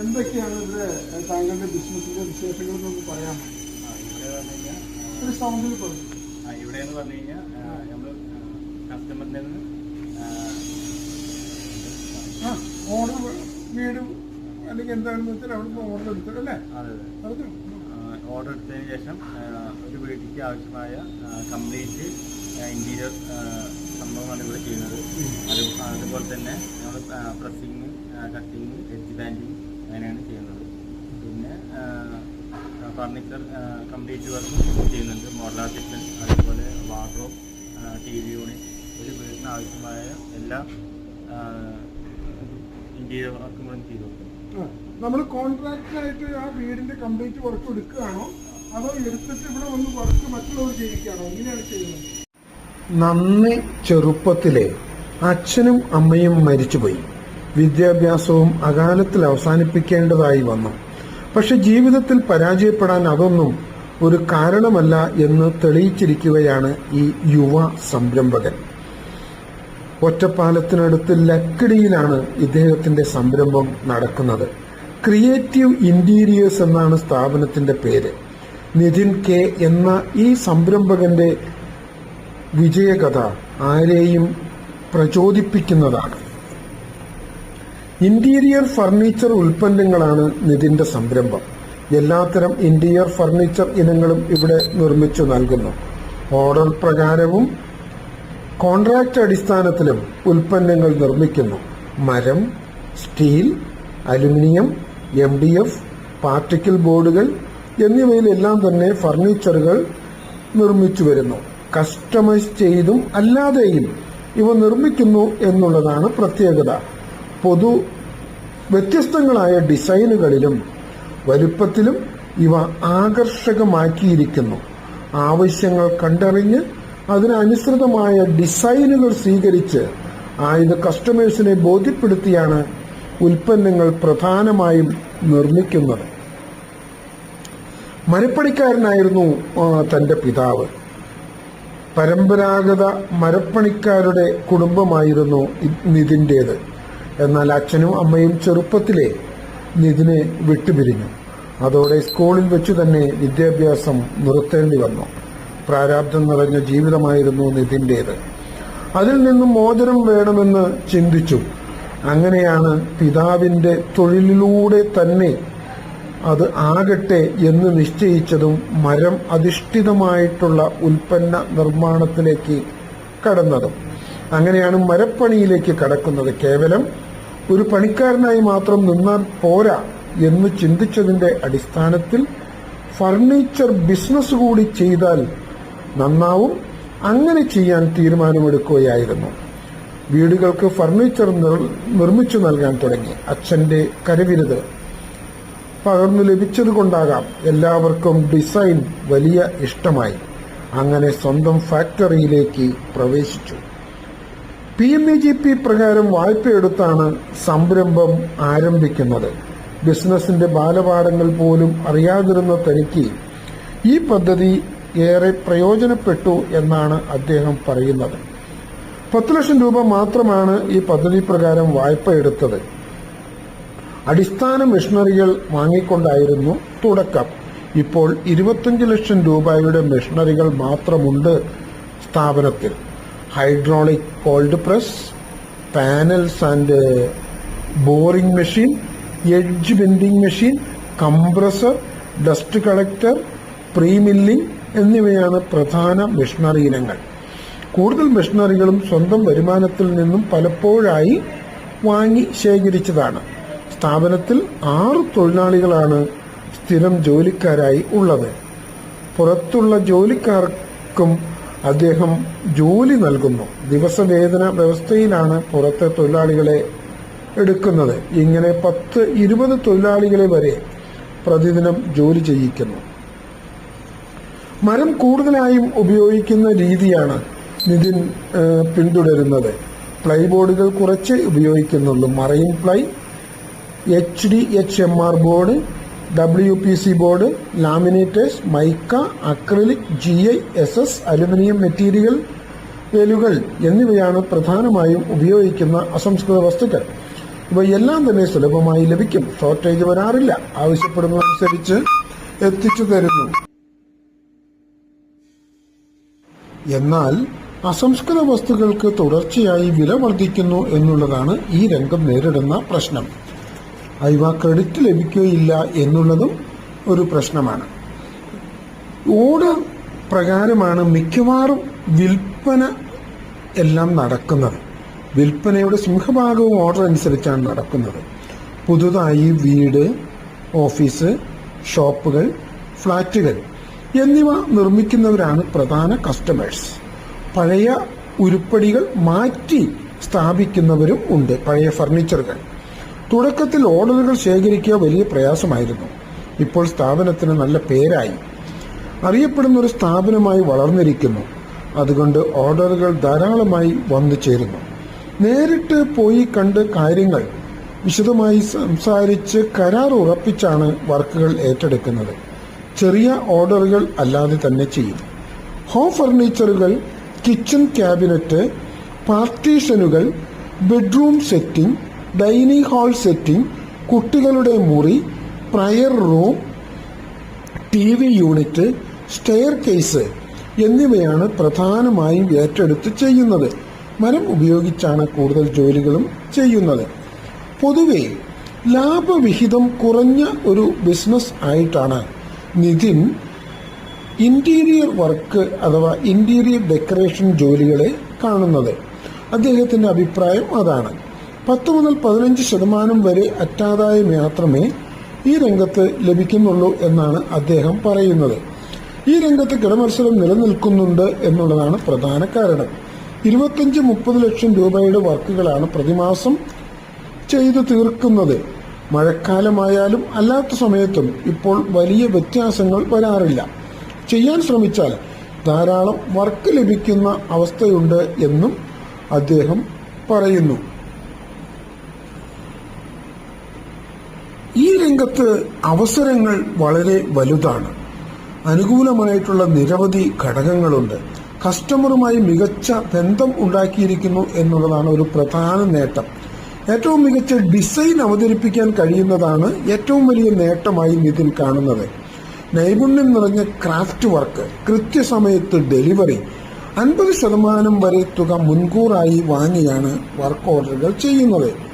എന്തൊക്കെയാണ് ഇവിടെ താങ്കളുടെ ബിസിനസിന്റെ വിശേഷങ്ങൾ എന്നൊന്ന് പറയാമോ ഒരു സൗണ്ടിൽ പറഞ്ഞു ഇവിടെ എന്ന് പറഞ്ഞു കഴിഞ്ഞാൽ നമ്മൾ കസ്റ്റമറിൽ നിന്ന് ഓർഡർ വീട് അല്ലെങ്കിൽ എന്താണെന്ന് വെച്ചാൽ അവിടുന്ന് ഓർഡർ അതെ ഓർഡർ എടുത്തതിന് ശേഷം ഒരു വീട്ടിലേക്ക് ആവശ്യമായ കംപ്ലീറ്റ് ഇന്റീരിയർ സംഭവമാണ് ഇവിടെ ചെയ്യുന്നത്. അത് അതുപോലെ തന്നെ നമ്മൾ പ്രസ്സിങ് കട്ടിങ് എഡ്ജ് ബാൻഡിങ് അങ്ങനെയാണ് ചെയ്യുന്നത്. പിന്നെ ഫർണിച്ചർ കംപ്ലീറ്റ് വർക്ക് ചെയ്യുന്നുണ്ട്. മോഡലാർ കിച്ചൺ അതുപോലെ വാർഡ്രോബ് ടി വി യൂണിറ്റ് ഒരു വീടിന് ആവശ്യമായ എല്ലാ ഇന്റീരിയർ വർക്കും ഇവിടെ ചെയ്തു. നമ്മൾ നമ്മൾ കോൺട്രാക്ടറായിട്ട് ആ വീടിന്റെ കംപ്ലീറ്റ് വർക്ക് എടുക്കുകയാണോ? അതോ എടുത്തിട്ട് ഇവിടെ വന്ന് വർക്ക് മറ്റുള്ളവർ ചെയ്യിക്കുകയാണോ? എങ്ങനെയാണ് ചെയ്യുന്നത്? നന്ദി ചെറുപ്പത്തിലെ. അച്ഛനും അമ്മയും മരിച്ചുപോയി. വിദ്യാഭ്യാസവും അകാലത്തിൽ അവസാനിപ്പിക്കേണ്ടതായി വന്നു. പക്ഷെ ജീവിതത്തിൽ പരാജയപ്പെടാൻ അതൊന്നും ഒരു കാരണമല്ല എന്ന് തെളിയിച്ചിരിക്കുകയാണ് ഈ യുവ സംരംഭകൻ. ഒറ്റപ്പാലത്തിനടുത്ത് ലക്കിടിയിലാണ് ഇദ്ദേഹത്തിന്റെ സംരംഭം നടക്കുന്നത്. ക്രിയേറ്റീവ് ഇന്റീരിയേഴ്സ് എന്നാണ് സ്ഥാപനത്തിന്റെ പേര്. നിതിൻ കെ എന്ന ഈ സംരംഭകന്റെ വിജയകഥ ആരെയും പ്രചോദിപ്പിക്കുന്നതാണ്. ഇന്റീരിയർ ഫർണിച്ചർ ഉൽപ്പന്നങ്ങളാണ് നിതിന്റെ സംരംഭം. എല്ലാത്തരം ഇന്റീരിയർ ഫർണിച്ചർ ഇനങ്ങളും ഇവിടെ നിർമ്മിച്ചു നൽകുന്നു. ഓർഡർ പ്രകാരവും കോൺട്രാക്ട് അടിസ്ഥാനത്തിലും ഉൽപ്പന്നങ്ങൾ നിർമ്മിക്കുന്നു. മരം steel aluminium M D F particle ബോർഡുകൾ എന്നിവയിലെല്ലാം തന്നെ ഫർണിച്ചറുകൾ നിർമ്മിച്ചു വരുന്നു. കസ്റ്റമൈസ് ചെയ്തും അല്ലാതെയും ഇവ നിർമ്മിക്കുന്നു എന്നുള്ളതാണ് പ്രത്യേകത. പൊതു വ്യത്യസ്തങ്ങളായ ഡിസൈനുകളിലും വലുപ്പത്തിലും ഇവ ആകർഷകമാക്കിയിരിക്കുന്നു. ആവശ്യങ്ങൾ കണ്ടറിഞ്ഞ് അതിനനുസൃതമായ ഡിസൈനുകൾ സ്വീകരിച്ച് ആയത് കസ്റ്റമേഴ്സിനെ ബോധ്യപ്പെടുത്തിയാണ് ഉൽപ്പന്നങ്ങൾ പ്രധാനമായും നിർമ്മിക്കുന്നത്. മരപ്പണിക്കാരനായിരുന്നു തന്റെ പിതാവ്. പരമ്പരാഗത മരപ്പണിക്കാരുടെ കുടുംബമായിരുന്നു നിതിന്റേത് എന്നാൽ അച്ഛനും അമ്മയും ചെറുപ്പത്തിലെ നിതിനെ വിട്ടുപിരിഞ്ഞു. അതോടെ സ്കൂളിൽ വെച്ചു തന്നെ വിദ്യാഭ്യാസം നിർത്തേണ്ടി വന്നു. പ്രാരാബ്ദം നിറഞ്ഞ ജീവിതമായിരുന്നു നിതിന്റേത് അതിൽ നിന്നും മോചനം വേണമെന്ന് ചിന്തിച്ചു. അങ്ങനെയാണ് പിതാവിന്റെ തൊഴിലിലൂടെ തന്നെ അത് ആകട്ടെ എന്ന് നിശ്ചയിച്ചതും മരം അധിഷ്ഠിതമായിട്ടുള്ള ഉൽപ്പന്ന നിർമ്മാണത്തിലേക്ക് കടന്നതും. അങ്ങനെയാണ് മരപ്പണിയിലേക്ക് കടക്കുന്നത്. കേവലം ഒരു പണിക്കാരനായി മാത്രം നിന്നാൽ പോരാ എന്ന് ചിന്തിച്ചതിന്റെ അടിസ്ഥാനത്തിൽ ഫർണിച്ചർ ബിസിനസ് കൂടി ചെയ്താൽ നന്നാവും. അങ്ങനെ ചെയ്യാൻ തീരുമാനമെടുക്കുകയായിരുന്നു. വീടുകൾക്ക് ഫർണിച്ചർ നിർമ്മിച്ചു നൽകാൻ തുടങ്ങി. അച്ഛന്റെ കരവിരുത് പകർന്നു ലഭിച്ചതുകൊണ്ടാകാം എല്ലാവർക്കും ഡിസൈൻ വലിയ ഇഷ്ടമായി. അങ്ങനെ സ്വന്തം ഫാക്ടറിയിലേക്ക് പ്രവേശിച്ചു. P M E G P പ്രകാരം വായ്പയെടുത്താണ് സംരംഭം ആരംഭിക്കുന്നത്. ബിസിനസിന്റെ ബാലപാഠങ്ങൾ പോലും അറിയാതിരുന്ന തനിക്ക് ഈ പദ്ധതി ഏറെ പ്രയോജനപ്പെട്ടു എന്നാണ് അദ്ദേഹം പറയുന്നത്. പത്ത് ലക്ഷം രൂപ മാത്രമാണ് ഈ പദ്ധതി പ്രകാരം വായ്പ എടുത്തത് അടിസ്ഥാന മെഷീനറികൾ വാങ്ങിക്കൊണ്ടായിരുന്നു തുടക്കം. ഇപ്പോൾ ഇരുപത്തഞ്ച് ലക്ഷം രൂപയുടെ മെഷീനറികൾ മാത്രമുണ്ട് സ്ഥാപനത്തിൽ. Hydraulic cold press panels and boring machine edge bending machine compressor dust collector pre milling എന്നിവയാണ് പ്രധാന മെഷീനറി ഇനങ്ങൾ. കൂടുതൽ മെഷീനറികളും സ്വന്തം വരുമാനത്തിൽ നിന്നും പലപ്പോഴായി വാങ്ങി ശേഖരിച്ചതാണ്. സ്ഥാപനത്തിൽ ആറ് തൊഴിലാളികളാണ് സ്ഥിരം ജോലിക്കാരായി ഉള്ളത്. പുറത്തുള്ള ജോലിക്കാർക്കും അദ്ദേഹം ജോലി നൽകുന്നു. ദിവസവേതന വ്യവസ്ഥയിലാണ് പുറത്തെ തൊഴിലാളികളെ എടുക്കുന്നത്. ഇങ്ങനെ പത്ത് ഇരുപത് തൊഴിലാളികളെ വരെ പ്രതിദിനം ജോലി ചെയ്യിക്കുന്നു. മരം കൂടുതലായും ഉപയോഗിക്കുന്ന രീതിയാണ് നിതിൻ പിന്തുടരുന്നത്. പ്ലൈ ബോർഡുകൾ കുറച്ച് ഉപയോഗിക്കുന്നുള്ളൂ. Marine ply H D H M R board W P C board laminators mica acrylic G I S S aluminium material വെലുകൾ എന്നിവയാണ് പ്രധാനമായും ഉപയോഗിക്കുന്ന അസംസ്കൃത വസ്തുക്കൾ. ഇവയെല്ലാം തന്നെ സുലഭമായി ലഭിക്കും. ഷോർട്ടേജ് വരാറില്ല. ആവശ്യപ്പെടുന്നതനുസരിച്ച് എത്തിച്ചു തരുന്നു. എന്നാൽ അസംസ്കൃത വസ്തുക്കൾക്ക് തുടർച്ചയായി വില വർദ്ധിക്കുന്നു എന്നുള്ളതാണ് ഈ രംഗം നേരിടുന്ന പ്രശ്നം. അയവ ക്രെഡിറ്റ് ലഭിക്കുകയില്ല എന്നുള്ളതും ഒരു പ്രശ്നമാണ്. ഓർഡർ പ്രകാരമാണ് മിക്കവാറും വിൽപ്പന എല്ലാം നടക്കുന്നത്. വിൽപ്പനയുടെ സിംഹഭാഗവും ഓർഡർ അനുസരിച്ചാണ് നടക്കുന്നത്. പുതുതായി വീട് ഓഫീസ് ഷോപ്പുകൾ ഫ്ലാറ്റുകൾ എന്നിവ നിർമ്മിക്കുന്നവരാണ് പ്രധാന കസ്റ്റമേഴ്സ് പഴയ ഉരുപ്പടികൾ മാറ്റി സ്ഥാപിക്കുന്നവരും ഉണ്ട് പഴയ ഫർണിച്ചറുകൾ തുടക്കത്തിൽ ഓർഡറുകൾ ശേഖരിക്കുക വലിയ പ്രയാസമായിരുന്നു. ഇപ്പോൾ സ്ഥാപനത്തിന് നല്ല പേരായി. അറിയപ്പെടുന്ന ഒരു സ്ഥാപനമായി വളർന്നിരിക്കുന്നു. അതുകൊണ്ട് ഓർഡറുകൾ ധാരാളമായി വന്നു ചേരുന്നു. നേരിട്ട് പോയി കണ്ട് കാര്യങ്ങൾ വിശദമായി സംസാരിച്ച് കരാർ ഉറപ്പിച്ചാണ് വർക്കുകൾ ഏറ്റെടുക്കുന്നത്. ചെറിയ ഓർഡറുകൾ അല്ലാതെ തന്നെ ചെയ്യും. ഹോം ഫർണിച്ചറുകൾ കിച്ചൺ ക്യാബിനറ്റ് പാർട്ടീഷനുകൾ bedroom setting dining hall setting കുട്ടികളുടെ മുറി prayer room T V unit staircase എന്നിവയാണ് പ്രധാനമായും ഏറ്റെടുത്ത് ചെയ്യുന്നത്. മരം ഉപയോഗിച്ചാണ് കൂടുതൽ ജോലികളും ചെയ്യുന്നത്. പൊതുവെ ലാഭവിഹിതം കുറഞ്ഞ ഒരു ബിസിനസ് ആയിട്ടാണ്. നിതിൻ ഇന്റീരിയർ വർക്ക് അഥവാ ഇന്റീരിയർ ഡെക്കറേഷൻ ജോലികളെ കാണുന്നത്. അദ്ദേഹത്തിന്റെ അഭിപ്രായം അതാണ്. പത്ത് മുതൽ പതിനഞ്ച് ശതമാനം വരെ അറ്റാദായം മാത്രമേ ഈ രംഗത്ത് ലഭിക്കുന്നുള്ളൂ എന്നാണ് അദ്ദേഹം പറയുന്നത്. ഈ രംഗത്ത് കിടമത്സരം നിലനിൽക്കുന്നുണ്ട് എന്നുള്ളതാണ് പ്രധാന കാരണം. ഇരുപത്തഞ്ച് മുപ്പത് ലക്ഷം രൂപയുടെ വർക്കുകളാണ് പ്രതിമാസം ചെയ്തു തീർക്കുന്നത്. മഴക്കാലമായാലും അല്ലാത്ത സമയത്തും ഇപ്പോൾ വലിയ വ്യത്യാസങ്ങൾ വരാറില്ല. ചെയ്യാൻ ശ്രമിച്ചാൽ ധാരാളം വർക്ക് ലഭിക്കുന്ന അവസ്ഥയുണ്ട് എന്നും അദ്ദേഹം പറയുന്നു ഈ രംഗത്ത് അവസരങ്ങൾ വളരെ വലുതാണ്. അനുകൂലമായിട്ടുള്ള നിരവധി ഘടകങ്ങളുണ്ട്. കസ്റ്റമറുമായി മികച്ച ബന്ധം ഉണ്ടാക്കിയിരിക്കുന്നു എന്നുള്ളതാണ് ഒരു പ്രധാന നേട്ടം. ഏറ്റവും മികച്ച ഡിസൈൻ അവതരിപ്പിക്കാൻ കഴിയുന്നതാണ് ഏറ്റവും വലിയ നേട്ടമായി ഇതിൽ കാണുന്നത്. നൈപുണ്യം നിറഞ്ഞ ക്രാഫ്റ്റ് വർക്ക് കൃത്യസമയത്ത് ഡെലിവറി അൻപത് ശതമാനം വരെ തുക മുൻകൂറായി വാങ്ങിയാണ് വർക്ക് ഓർഡറുകൾ ചെയ്യുന്നത്.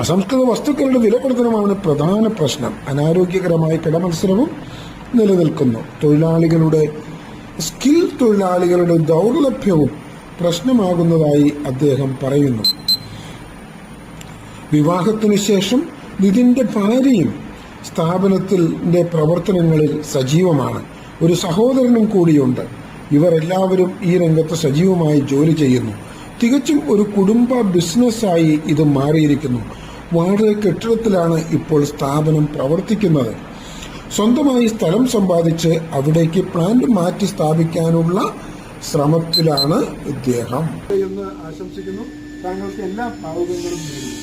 അസംസ്കൃത വസ്തുക്കളുടെ വിലവർധനമാണ് പ്രധാന പ്രശ്നം. അനാരോഗ്യകരമായ കിടമത്സരവും നിലനിൽക്കുന്നു. തൊഴിലാളികളുടെ സ്കിൽ തൊഴിലാളികളുടെ ദൗർലഭ്യവും പ്രശ്നമാകുന്നതായി അദ്ദേഹം പറയുന്നു. വിവാഹത്തിനു ശേഷം നിതിന്റെ ഭാര്യയും സ്ഥാപനത്തിന്റെ പ്രവർത്തനങ്ങളിൽ സജീവമാണ്. ഒരു സഹോദരനും കൂടിയുണ്ട്. ഇവരെല്ലാവരും ഈ രംഗത്ത് സജീവമായി ജോലി ചെയ്യുന്നു. തികച്ചും ഒരു കുടുംബ ബിസിനസ്സായി ഇത് മാറിയിരിക്കുന്നു. വാടക കെട്ടിടത്തിലാണ് ഇപ്പോൾ സ്ഥാപനം പ്രവർത്തിക്കുന്നത്. സ്വന്തമായി സ്ഥലം സമ്പാദിച്ച് അവിടേക്ക് പ്ലാന്റ് മാറ്റി സ്ഥാപിക്കാനുള്ള ശ്രമത്തിലാണ് ഇദ്ദേഹം. എന്ന് ആശംസിക്കുന്നു. താങ്കൾക്ക് എല്ലാ ഭാവുകങ്ങളും